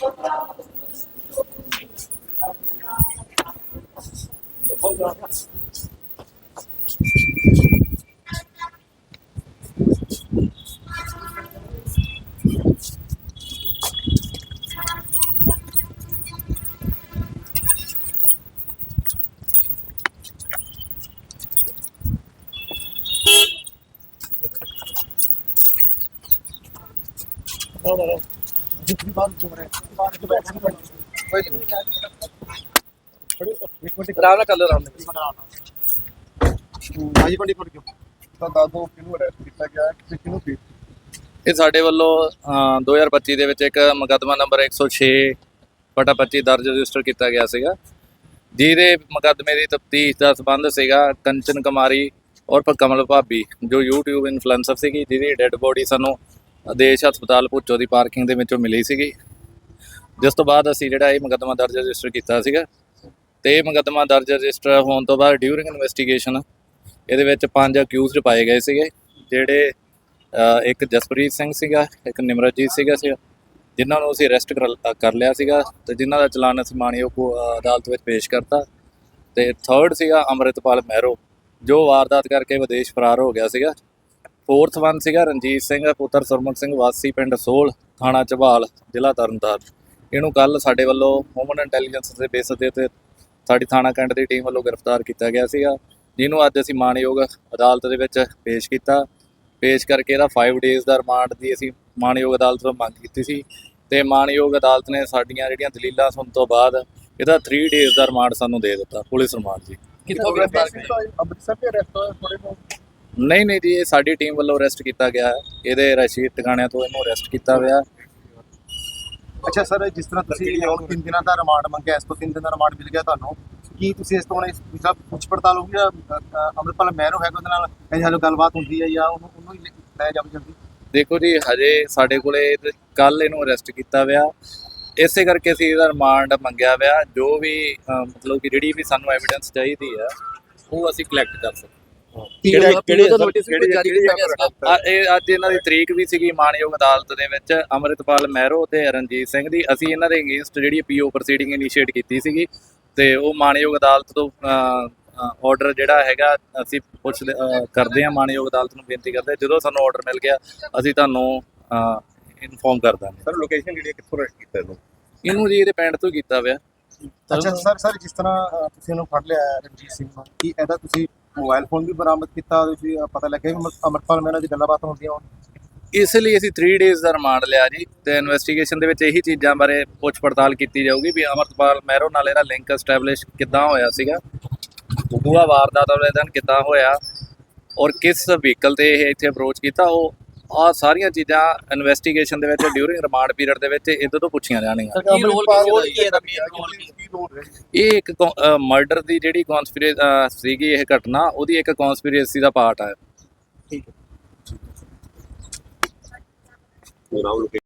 No, no, no. ਕੀਤਾ ਗਿਆ ਇਹ ਸਾਡੇ ਵੱਲੋਂ 2025 ਦੇ ਵਿੱਚ ਇੱਕ ਮੁਕਦਮਾ ਨੰਬਰ 106 ਬਟਾ 25 ਦਰਜ ਰਜਿਸਟਰ ਕੀਤਾ ਗਿਆ ਸੀਗਾ। ਜਿਹਦੇ ਮੁਕਦਮੇ ਦੀ ਤਫਤੀਸ਼ ਦਾ ਸਬੰਧ ਸੀਗਾ ਕੰਚਨ ਕੁਮਾਰੀ ਔਰ ਕਮਲ ਭਾਬੀ, ਜੋ YouTube ਇਨਫਲੂਐਂਸਰ ਸੀਗੀ, ਜਿਹਦੀ ਡੈਡ ਬੋਡੀ ਸਾਨੂੰ ਆਦੇਸ਼ ਹਸਪਤਾਲ ਭੁੱਚੋ ਦੀ ਪਾਰਕਿੰਗ ਦੇ ਵਿੱਚੋਂ ਮਿਲੀ ਸੀਗੀ। ਜਿਸ ਤੋਂ ਬਾਅਦ ਅਸੀਂ ਜਿਹੜਾ ਇਹ ਮੁਕੱਦਮਾ ਦਰਜ ਰਜਿਸਟਰ ਕੀਤਾ ਸੀਗਾ ਤੇ ਇਹ ਮੁਕੱਦਮਾ ਦਰਜ ਰਜਿਸਟਰ ਹੋਣ ਤੋਂ ਬਾਅਦ ਡਿਊਰਿੰਗ ਇਨਵੈਸਟੀਗੇਸ਼ਨ ਇਹਦੇ ਵਿੱਚ ਪੰਜ ਅਕਿਊਜ਼ਡ ਪਾਏ ਗਏ ਸੀਗੇ, ਜਿਹੜੇ ਇੱਕ ਜਸਪ੍ਰੀਤ ਸਿੰਘ ਸੀਗਾ, ਇੱਕ ਨਿਮਰਜੀਤ ਸੀਗਾ ਸੀ, ਜਿਨ੍ਹਾਂ ਨੂੰ ਅਸੀਂ ਅਰੈਸਟ ਕਰ ਲਿਆ ਸੀਗਾ ਤੇ ਜਿਨ੍ਹਾਂ ਦਾ ਚਲਾਨ ਅਸੀਂ ਮਾਣਯੋਗ ਅਦਾਲਤ ਵਿੱਚ ਪੇਸ਼ ਕਰਤਾ। ਤੇ ਥਰਡ ਸੀਗਾ ਅੰਮ੍ਰਿਤਪਾਲ ਮਹਿਰੋ, ਜੋ ਵਾਰਦਾਤ ਕਰਕੇ ਵਿਦੇਸ਼ ਫਰਾਰ ਹੋ ਗਿਆ ਸੀਗਾ। ਫੋਰਥ ਵਨ ਸੀਗਾ ਰਣਜੀਤ ਸਿੰਘ ਪੁੱਤਰ ਸੁਰਮੁਖ ਸਿੰਘ ਵਾਸੀ ਪਿੰਡ ਸੋਲ ਥਾਣਾ ਝਬਾਲ ਜ਼ਿਲ੍ਹਾ ਤਰਨਤਾਰਨ। ਇਹਨੂੰ ਕੱਲ ਸਾਡੇ ਵੱਲੋਂ ਹਿਊਮਨ ਇੰਟੈਲੀਜੈਂਸ ਦੇ ਬੇਸ ਤੇ ਤੇ ਸਾਡੀ ਥਾਣਾ ਕੈਂਟ ਦੀ ਟੀਮ ਵੱਲੋਂ ਗ੍ਰਿਫਤਾਰ ਕੀਤਾ ਗਿਆ ਸੀਗਾ। ਜਿਹਨੂੰ ਅੱਜ ਅਸੀਂ ਮਾਣਯੋਗ ਅਦਾਲਤ ਦੇ ਵਿੱਚ ਪੇਸ਼ ਕੀਤਾ। ਪੇਸ਼ ਕਰਕੇ ਇਹਦਾ 5 ਡੇਜ਼ ਦਾ ਰਿਮਾਂਡ ਦੀ ਅਸੀਂ ਮਾਣਯੋਗ ਅਦਾਲਤ ਤੋਂ ਮੰਗ ਕੀਤੀ ਸੀ। ਤੇ ਮਾਣਯੋਗ ਅਦਾਲਤ ਨੇ ਸਾਡੀਆਂ ਜਿਹੜੀਆਂ ਦਲੀਲਾਂ ਸੁਣ ਤੋਂ ਬਾਅਦ ਇਹਦਾ 3 ਡੇਜ਼ ਦਾ ਰਿਮਾਂਡ ਸਾਨੂੰ ਦੇ ਦਿੱਤਾ ਪੁਲਿਸ ਰਿਮਾਂਡ ਜੀ। ਕਿੱਥੋਂ ਗ੍ਰਿਫਤਾਰ ਕੀਤਾ? ਅੰਮ੍ਰਿਤਸਰ ਦੇ ਅਰੈਸਟ ਹੋਏ ਥੋੜੇ ਨੂੰ ਨਹੀਂ ਨਹੀਂ ਜੀ ਇਹ ਸਾਡੀ ਟੀਮ ਵੱਲੋਂ ਅਰੈਸਟ ਕੀਤਾ ਗਿਆ ਹੈ। ਇਹਦੇ ਰਸ਼ੀਦ ਟਿਕਾਣਿਆਂ ਤੋਂ ਇਹਨੂੰ ਅਰੈਸਟ ਕੀਤਾ ਹੋਇਆ ਅੱਛਾ ਸਰ ਜਿਸ ਤਰ੍ਹਾਂ ਤੁਸੀਂ ਹੁਣ 3 ਦਿਨਾਂ ਦਾ ਰਿਮਾਂਡ ਮੰਗਿਆ ਇਸ ਤੋਂ 3 ਦਿਨ ਦਾ ਰਿਮਾਂਡ ਮਿਲ ਗਿਆ ਤੁਹਾਨੂੰ। ਕੀ ਤੁਸੀਂ ਇਸ ਤੋਂ ਹੁਣ ਇਸ ਦਾ ਪੁੱਛ ਪੜਤਾਲ ਹੋਊਗੀ ਜਾਂ ਅ, ਅ, ਅੰਮ੍ਰਿਤਪਾਲ ਮਹਿਰੋ ਹੈਗਾ ਉਹਦੇ ਨਾਲ? ਇਹ ਹਾਲੋ ਗੱਲਬਾਤ ਹੁੰਦੀ ਹੈ ਜਾਂ ਉਹਨੂੰ ਉਹਨੂੰ ਹੀ ਲੈ ਜਾਓ ਜਲਦੀ? ਦੇਖੋ ਜੀ ਹਜੇ ਸਾਡੇ ਕੋਲੇ ਕੱਲ ਇਹਨੂੰ ਅਰੈਸਟ ਕੀਤਾ ਹੋਇਆ। ਇਸੇ ਕਰਕੇ ਅਸੀਂ ਇਹਦਾ ਰਿਮਾਂਡ ਮੰਗਿਆ ਹੋਇਆ। ਜੋ ਵੀ ਅ, ਮਤਲਬ ਕਿ ਜਿਹੜੀ ਵੀ ਸਾਨੂੰ ਐਵੀਡੈਂਸ ਚਾਹੀਦੀ ਆ ਉਹ ਅਸੀਂ ਕਲੈਕਟ ਕਰ ਸਕਦੇ ਕਿਹੜੇ ਕਿਹੜੇ ਨੋਟਿਸ ਜਾਰੀ ਕੀਤਾ ਗਿਆ ਸੀਗਾ ਇਹ ਅੱਜ ਇਹਨਾਂ ਦੀ ਤਰੀਕ ਵੀ ਸੀਗੀ ਮਾਨਯੋਗ ਅਦਾਲਤ ਦੇ ਵਿੱਚ ਅਮਰਿਤਪਾਲ ਮਹਿਰੋ ਤੇ ਰਣਜੀਤ ਸਿੰਘ ਦੀ। ਅਸੀਂ ਇਹਨਾਂ ਦੇ ਅਗੇਂਸਟ ਜਿਹੜੀ ਪੀਓ ਪ੍ਰੋਸੀਡਿੰਗ ਇਨੀਸ਼ੀਏਟ ਕੀਤੀ ਸੀਗੀ ਤੇ ਉਹ ਮਾਨਯੋਗ ਅਦਾਲਤ ਤੋਂ ਆਰਡਰ ਜਿਹੜਾ ਹੈਗਾ ਅਸੀਂ ਪੁੱਛ ਕਰਦੇ ਹਾਂ। ਮਾਨਯੋਗ ਅਦਾਲਤ ਨੂੰ ਬੇਨਤੀ ਕਰਦੇ ਜਦੋਂ ਸਾਨੂੰ ਆਰਡਰ ਮਿਲ ਗਿਆ ਅਸੀਂ ਤੁਹਾਨੂੰ ਇਨਫੋਰਮ ਕਰ ਦਾਂਗੇ। ਸਰ ਲੋਕੇਸ਼ਨ ਜਿਹੜੀ ਕਿੱਥੋਂ ਰੈਸਟ ਕੀਤਾ ਇਹਨੂੰ? ਇਹਨੂੰ ਜੀ ਇਹਦੇ ਪਿੰਡ ਤੋਂ ਕੀਤਾ ਹੋਇਆ। ਅੱਛਾ ਸਰ ਸਰ ਜਿਸ ਤਰ੍ਹਾਂ ਤੁਸੀਂ ਇਹਨੂੰ ਫੜ ਲਿਆ ਰਣਜੀਤ ਸਿੰਘ ਨੂੰ ਕੀ ਇਹਦਾ ਤੁਸੀਂ ਮੋਬਾਈਲ ਫੋਨ ਵੀ ਬਰਾਮਦ ਕੀਤਾ ਉਹਦੇ ਵਿੱਚ ਪਤਾ ਲੱਗਿਆ ਕਿ ਅਮਰ- ਮਹਿਰਾ ਦੀ ਗੱਲਬਾਤ ਹੁੰਦੀਆਂ ਹੋਣ। ਇਸ ਲਈ ਅਸੀਂ 3 ਡੇਜ਼ ਦਾ ਰਿਮਾਂਡ ਲਿਆ ਜੀ ਤੇ ਇਨਵੈਸਟੀਗੇਸ਼ਨ ਦੇ ਵਿੱਚ ਇਹੀ ਚੀਜ਼ਾਂ ਬਾਰੇ ਪੁੱਛ ਪੜਤਾਲ ਕੀਤੀ ਜਾਊਗੀ ਵੀ ਅਮਰਤਪਾਲ ਮਹਿਰੋ ਨਾਲ ਇਹਦਾ ਲਿੰਕ ਐਸਟੈਬਲਿਸ਼ ਕਿੱਦਾਂ ਹੋਇਆ ਸੀਗਾ ਪੂਰਾ ਵਾਰਦਾਤ ਵਾਲੇ ਦਿਨ ਕਿੱਦਾਂ ਹੋਇਆ ਔਰ ਕਿਸ ਵਹੀਕਲ ਤੇ ਇਹ ਇੱਥੇ ਅਪਰੋਚ ਕੀਤਾ, ਉਹ ਆ ਸਾਰੀਆਂ ਚੀਜ਼ਾਂ ਇਨਵੈਸਟੀਗੇਸ਼ਨ ਦੇ ਵਿੱਚ ਡਿਊਰਿੰਗ ਰਿਮਾਂਡ ਪੀਰੀਅਡ ਦੇ ਵਿੱਚ ਇਹਦੇ ਤੋਂ ਪੁੱਛੀਆਂ ਜਾਣਗੀਆਂ। ਕੀ ਰੋਲ ਕੀ ਹੈ ਇਹਦਾ ਮੇਨ ਰੋਲ ਕੀ ਕੀ ਰੋਲ ਹੈ ਇਹ ਇੱਕ ਮਰਡਰ ਦੀ ਜਿਹੜੀ ਕਨਸਪੀਰੇਸੀ ਸੀਗੀ ਇਹ ਘਟਨਾ ਉਹਦੀ ਇੱਕ ਕਨਸਪੀਰੇਸੀ ਦਾ ਪਾਰਟ ਹੈ। ਨਾਮ ਲੋਕੇਸ਼ਨ